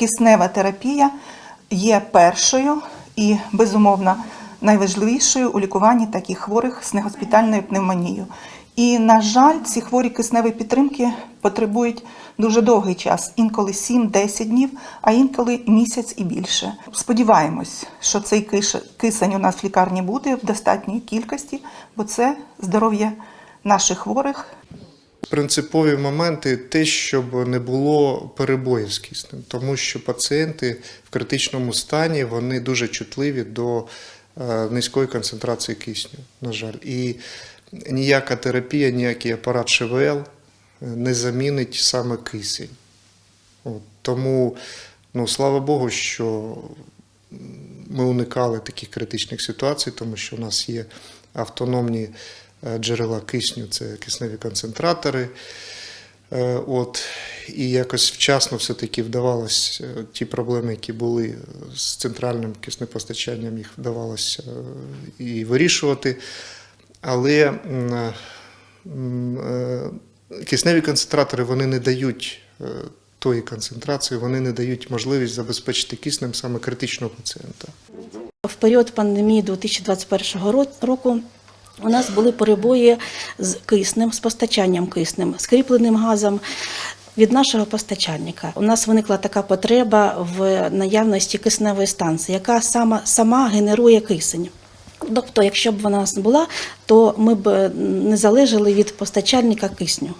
киснева терапія є першою і, безумовно, найважливішою у лікуванні таких хворих з негоспітальною пневмонією. І, на жаль, ці хворі кисневої підтримки потребують дуже довгий час, інколи 7-10 днів, а інколи місяць і більше. Сподіваємось, що цей кисень у нас в лікарні буде в достатній кількості, бо це здоров'я наших хворих, Принципові моменти те, щоб не було перебоїв з киснем, тому що пацієнти в критичному стані вони дуже чутливі до е, низької концентрації кисню, на жаль. І ніяка терапія, ніякий апарат ШВЛ е, не замінить саме кисень. От, тому, ну, слава Богу, що ми уникали таких критичних ситуацій, тому що у нас є автономні джерела кисню, це кисневі концентратори. Е, От, і якось вчасно все-таки вдавалося е, ті проблеми, які були з центральним киснепостачанням, їх вдавалося е, і вирішувати. Але е, е, кисневі концентратори вони не дають е, тої концентрації, вони не дають можливість забезпечити киснем саме критичного пацієнта. В період пандемії 2021 року у нас були перебої з киснем, з постачанням киснем, скріпленим газом. Від нашого постачальника у нас виникла така потреба в наявності кисневої станції, яка сама, сама генерує кисень. Тобто, якщо б вона у нас була, то ми б не залежали від постачальника кисню.